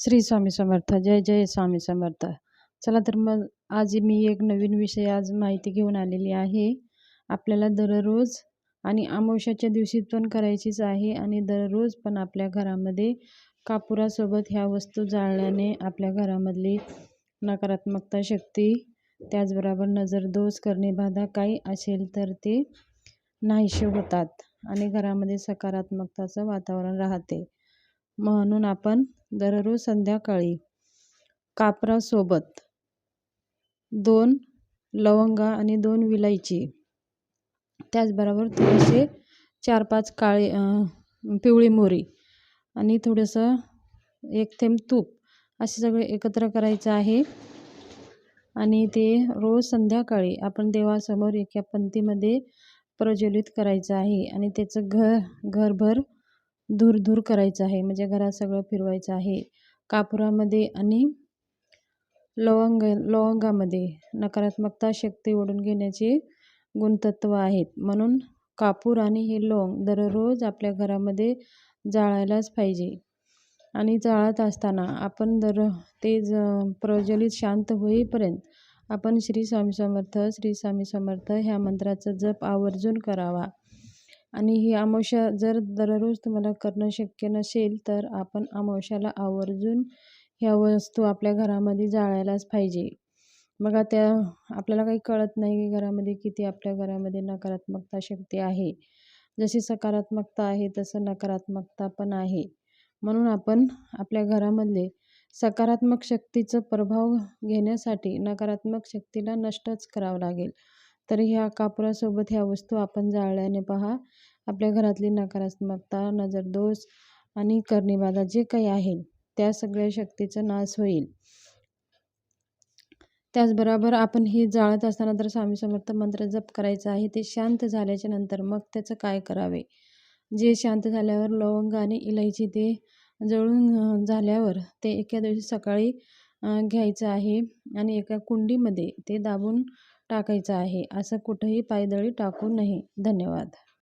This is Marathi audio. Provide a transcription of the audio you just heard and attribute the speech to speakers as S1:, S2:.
S1: श्री स्वामी समर्थ जय जय स्वामी समर्थ. चला तर मग आज मी एक नवीन विषय आज माहिती घेऊन आलेली आहे. आपल्याला दररोज आणि अमावश्याच्या दिवशी पण करायचीच आहे आणि दररोज पण आपल्या घरामध्ये कापुरासोबत ह्या वस्तू जाळल्याने आपल्या घरामधली नकारात्मकता शक्ती त्याचबरोबर नजरदोष करणे बाधा काही असेल तर ते नाहीशे होतात आणि घरामध्ये सकारात्मकताचं वातावरण राहते. म्हणून आपण दररोज संध्याकाळी कापरासोबत दोन लवंगा आणि दोन विलायची त्याचबरोबर थोडेसे चार पाच काळे पिवळी मोरी आणि थोडंसं एक थेंब तूप असे सगळे एकत्र करायचं आहे. आणि ते रोज संध्याकाळी आपण देवासमोर एका पंक्तीमध्ये प्रज्वलित करायचं आहे आणि त्याचं घर घरभर धूर दूर करायचं आहे. म्हणजे घरात सगळं फिरवायचं आहे. कापुरामध्ये आणि लवंग लवंगामध्ये नकारात्मकता शक्ती ओढून घेण्याचे गुणतत्व आहेत. म्हणून कापूर आणि हे लवंग दररोज आपल्या घरामध्ये जाळायलाच पाहिजे. आणि जाळत असताना आपण दर ते ज प्रज्वलित शांत होईपर्यंत आपण श्री स्वामी समर्थ श्री स्वामी समर्थ ह्या मंत्राचा जप आवर्जून करावा. आणि ही अमावस्या जर दररोज तुम्हाला करणं शक्य नसेल तर आपण अमावस्याला आवर्जून ह्या वस्तू आपल्या घरामध्ये जाळायलाच पाहिजे. बघा त्या आपल्याला काही कळत नाही की घरामध्ये किती आपल्या घरामध्ये नकारात्मकता शक्ती आहे. जशी सकारात्मकता आहे तसं नकारात्मकता पण आहे. म्हणून आपण आपल्या घरामधले सकारात्मक शक्तीचा प्रभाव घेण्यासाठी नकारात्मक शक्तीला नष्टच करावं लागेल. तर ह्या कापुरासोबत ह्या वस्तू आपण जाळल्याने पहा. आपल्या घरातली नकारात्मकता नजरदोष आणि करणीबाधा जे काही आहे त्या सगळ्या शक्तीचा नाश होईल. त्याचबरोबर आपण हे जाळत असताना तर स्वामी समर्थ मंत्र जप करायचा आहे. ते शांत झाल्याच्यानंतर मग त्याचं काय करावे? जे शांत झाल्यावर लवंग आणि इलायची ते जळून झाल्यावर ते एका दिवशी सकाळी घ्यायचं आहे आणि एका कुंडीमध्ये ते दाबून टाकायचं आहे. असं कुठंही पायदळी टाकू नये. धन्यवाद.